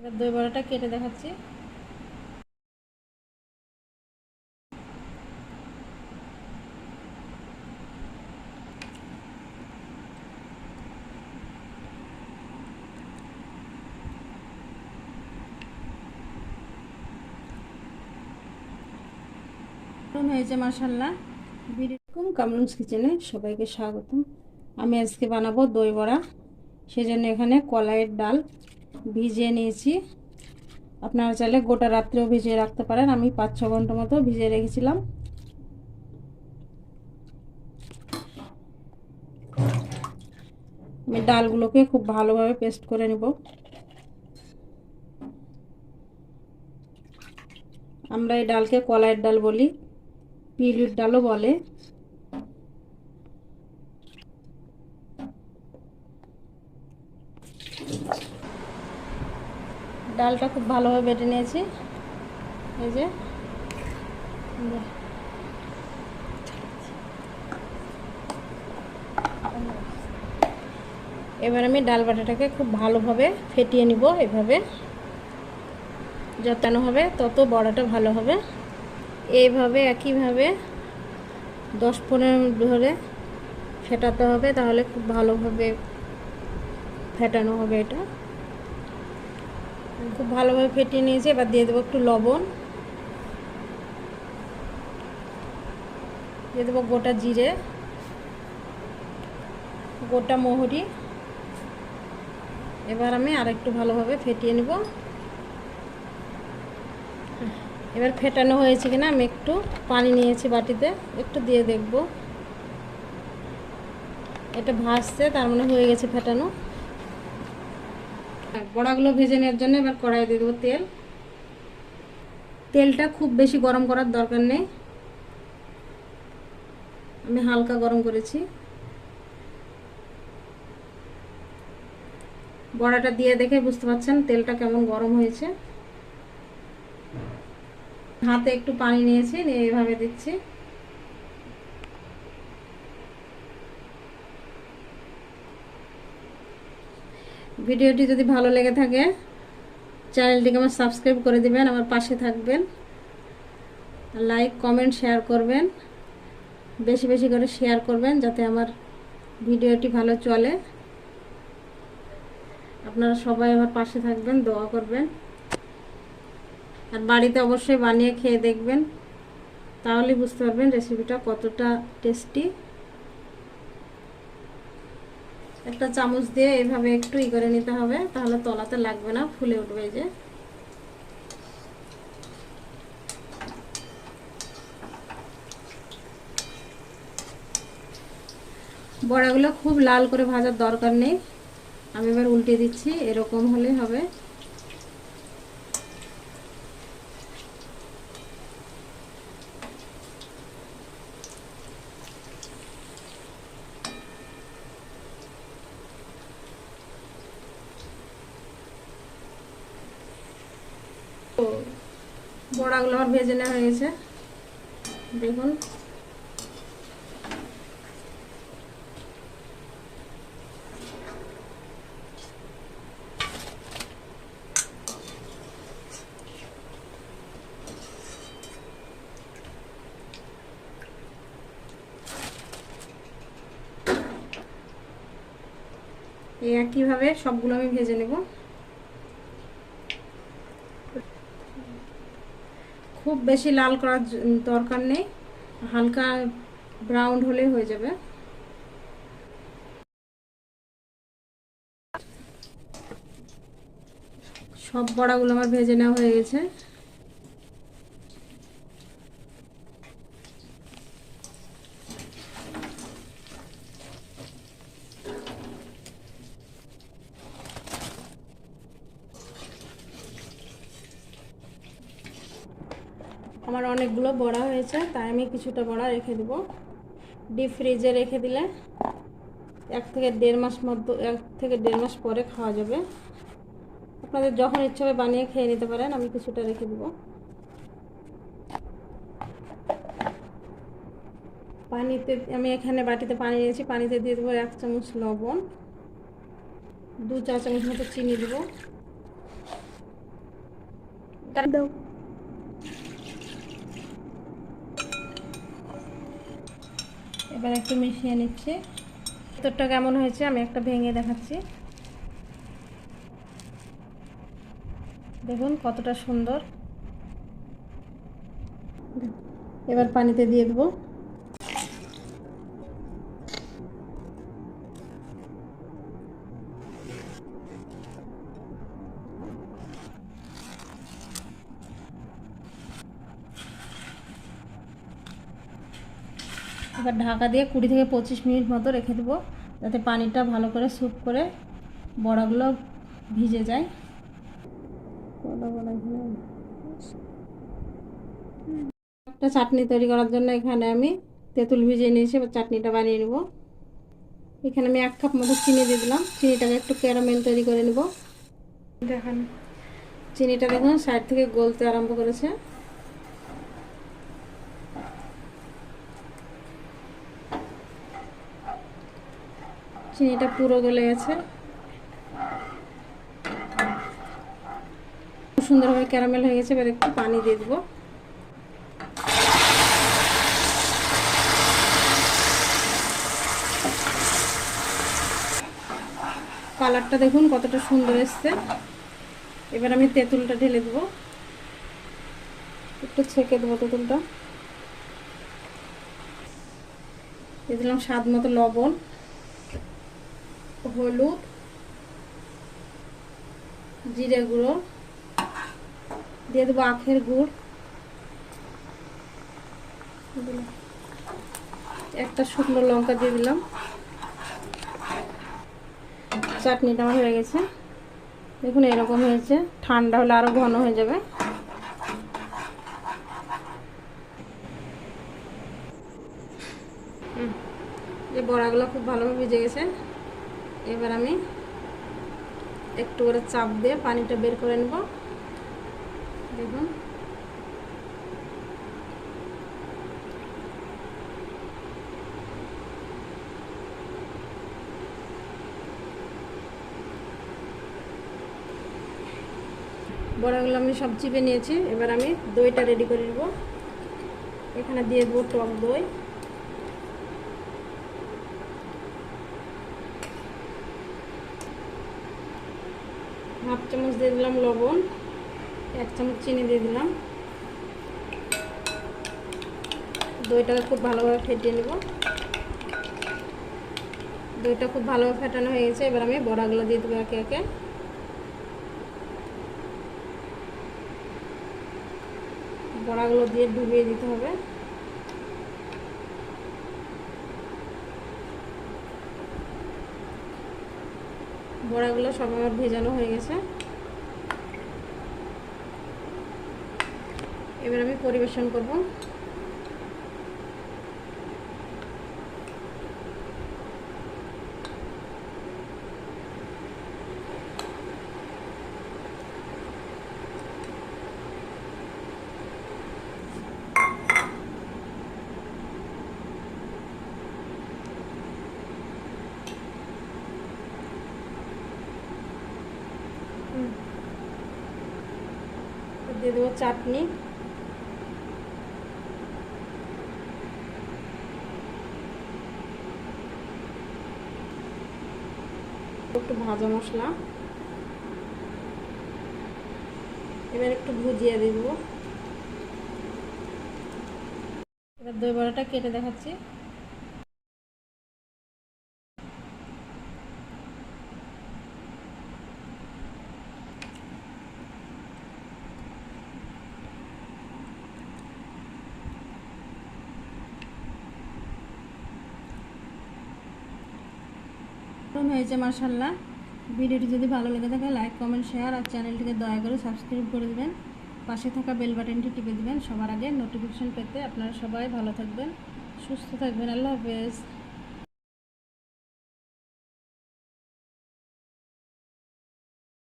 এবার দই বড়াটা কেটে দেখাচ্ছি। হয়েছে মাসাল্লাহ বিরকম কামরুন্স কিচেনে সবাইকে স্বাগতম। আমি আজকে বানাবো দই বড়া। সেজন্য এখানে কলাইয়ের ডাল ভিজিয়ে নিয়েছি। আপনারা চাইলে গোটা রাত্রেও ভিজিয়ে রাখতে পারেন। আমি পাঁচ, ছ ঘণ্টা মতো ভিজিয়ে রেখেছিলাম। আমি ডালগুলোকে খুব ভালোভাবে পেস্ট করে নেব। আমরা এই ডালকে কলাইয়ের ডাল বলি পিলির ডালও বলে। ডালটা খুব ভালোভাবে বেটে নিয়েছি। এই যে। এবার আমি ডাল বাটাটাকে খুব ভালোভাবে ফেটিয়ে নিব এভাবে। যতানো হবে, তত বড়াটা ভালো হবে। এইভাবে একইভাবে দশ পনেরো মিনিট ধরে ফেটাতে হবে, তাহলে খুব ভালোভাবে ফেটানো হবে এটা। খুব ভালোভাবে ফেটিয়ে নিয়েছি, এবার দিয়ে দেবো একটু লবণ। দিয়ে দেবো গোটা জিরে, গোটা মহুরি। এবার আমি আরেকটু ভালোভাবে ফেটিয়ে নিব। এবার ফেটানো হয়েছে কিনা আমি একটু পানি নিয়েছি বাটিতে, একটু দিয়ে দেখব। এটা ভাসছে তার মানে হয়ে গেছে ফেটানো। বড়াগুলো ভেজে নেওয়ার জন্য এবার কড়াই দিয়ে দেবো তেল। তেলটা খুব বেশি গরম করার দরকার নেই। আমি হালকা গরম করেছি। বড়াটা দিয়ে দেখে বুঝতে পারছেন তেলটা কেমন গরম হয়েছে। হাতে একটু পানি নিয়েছি, নিয়ে এইভাবে দিচ্ছি। ভিডিওটি যদি ভালো লেগে থাকে, চ্যানেলটিকে আমার সাবস্ক্রাইব করে দিবেন, আমার পাশে থাকবেন। লাইক, কমেন্ট, শেয়ার করবেন। বেশি বেশি করে শেয়ার করবেন যাতে আমার ভিডিওটি ভালো চলে। আপনারা সবাই আমার পাশে থাকবেন, দোয়া করবেন। আর বাড়িতে অবশ্যই বানিয়ে খেয়ে দেখবেন তাহলে বুঝতে পারবেন রেসিপিটা কতটা টেস্টি। একটা চামচ দিয়ে এভাবে একটু ই করে নিতে হবে, তাহলে তলাতে লাগবে না, ফুলে উঠবে যে। বড়াগুলো খুব লাল করে ভাজার দরকার নেই। আমি এবার উল্টে দিচ্ছি, এরকম হলে হবে। বড়াগুলো আমার ভেজে নেওয়া হয়ে গেছে। দেখুন। একইভাবে সবগুলো আমি ভেজে নেব। খুব বেশি লাল করার দরকার নেই। হালকা ব্রাউন হলে হয়ে যাবে। সব বড়াগুলো আমার ভেজে নেওয়া হয়ে গেছে। আমার অনেকগুলো বড়া হয়েছে, তাই আমি কিছুটা বড়া রেখে দেবো। ডিপ ফ্রিজে রেখে দিলে এক থেকে দেড় মাস মধ্যে, এক থেকে দেড় মাস পরে খাওয়া যাবে। আপনাদের যখন ইচ্ছে হবে বানিয়ে খেয়ে নিতে পারেন, আমি কিছুটা রেখে দেবো। পানিতে, আমি এখানে বাটিতে পানি নিয়েছি, পানিতে দিয়ে দেবো এক চামচ লবণ, দু চা চামচ মতো চিনি দেবো তার দাও এবার একটু মিশিয়ে নিচ্ছি। ভেতরটা কেমন হয়েছে আমি একটা ভেঙে দেখাচ্ছি। দেখুন কতটা সুন্দর। এবার পানিতে দিয়ে দেবো। এবার ঢাকা দিয়ে কুড়ি থেকে পঁচিশ মিনিট মতো রেখে দেবো। যাতে পানিটা ভালো করে স্যুপ করে বড়াগুলো ভিজে যায়। একটা চাটনি তৈরি করার জন্য এখানে আমি তেঁতুল ভিজিয়ে নিয়েছি এবার চাটনিটা বানিয়ে নেব। এখানে আমি এক কাপ মতো চিনি দিয়ে দিলাম। চিনিটাকে একটু ক্যারামেল তৈরি করে নেব। দেখেন। চিনিটা দেখুন সাইড থেকে গলতে আরম্ভ করেছে। চিনিটা পুরো গলে গেছে। সুন্দরভাবে ক্যারামেল হয়ে গেছে, এবার একটু পানি দিয়ে দেবো। কালারটা দেখুন, কতটা সুন্দর এসছে। এবার আমি তেঁতুলটা ঢেলে দেবো। একটু ছেঁকে দেবো তেঁতুলটা। দিয়ে দিলাম স্বাদ মতো লবণ। হলুদ, জিরে গুঁড়ো, দিয়ে দেবো আখের গুড়। একটা শুকনো লঙ্কা দিয়ে দিলাম। চাটনিটা আমার হয়ে গেছে। দেখুন, এরকম হয়েছে। ঠান্ডা হলে আরও ঘন হয়ে যাবে। যে বড়াগুলো খুব ভালোভাবে ভিজে গেছে। এবার আমি একটু করে চাপ দিয়ে পানিটা বের করে নেব। দেখুন। বড়াগুলো আমি সব চিপে নিয়েছি। এবার আমি দইটা রেডি করে নেব। এখানে দিয়ে দেবো টক দই। হাফ চামচ দিয়ে দিলাম লবণ, এক চামচ চিনি দিয়ে দিলাম। দইটাকে খুব ভালোভাবে ফেটিয়ে নেব। দইটা খুব ভালোভাবে ফেটানো হয়ে গেছে, এবার আমি বড়াগুলো দিয়ে দেবো একে একে। বড়াগুলো দিয়ে ডুবিয়ে দিতে হবে। বড়াগুলো সব আমার ভেজানো হয়ে গেছে। এবার আমি পরিবেশন করব। দিয়ে দেবো চাটনি। একটু ভাজা মশলা। এবার একটু ভুজিয়ে দেব। এবার দই বড়াটা কেটে দেখাচ্ছি। হয়েছে মার্শাল্লাহ ভিডিওটি যদি ভালো লেগে থাকে লাইক কমেন্ট শেয়ার আর চ্যানেলটিকে দয়া করে সাবস্ক্রাইব করে দেবেন। পাশে থাকা বেল বাটনটি টিপে দেবেন। সবার আগে নোটিফিকেশান পেতে আপনারা সবাই ভালো থাকবেন, সুস্থ থাকবেন। আল্লাহ হাফেজ।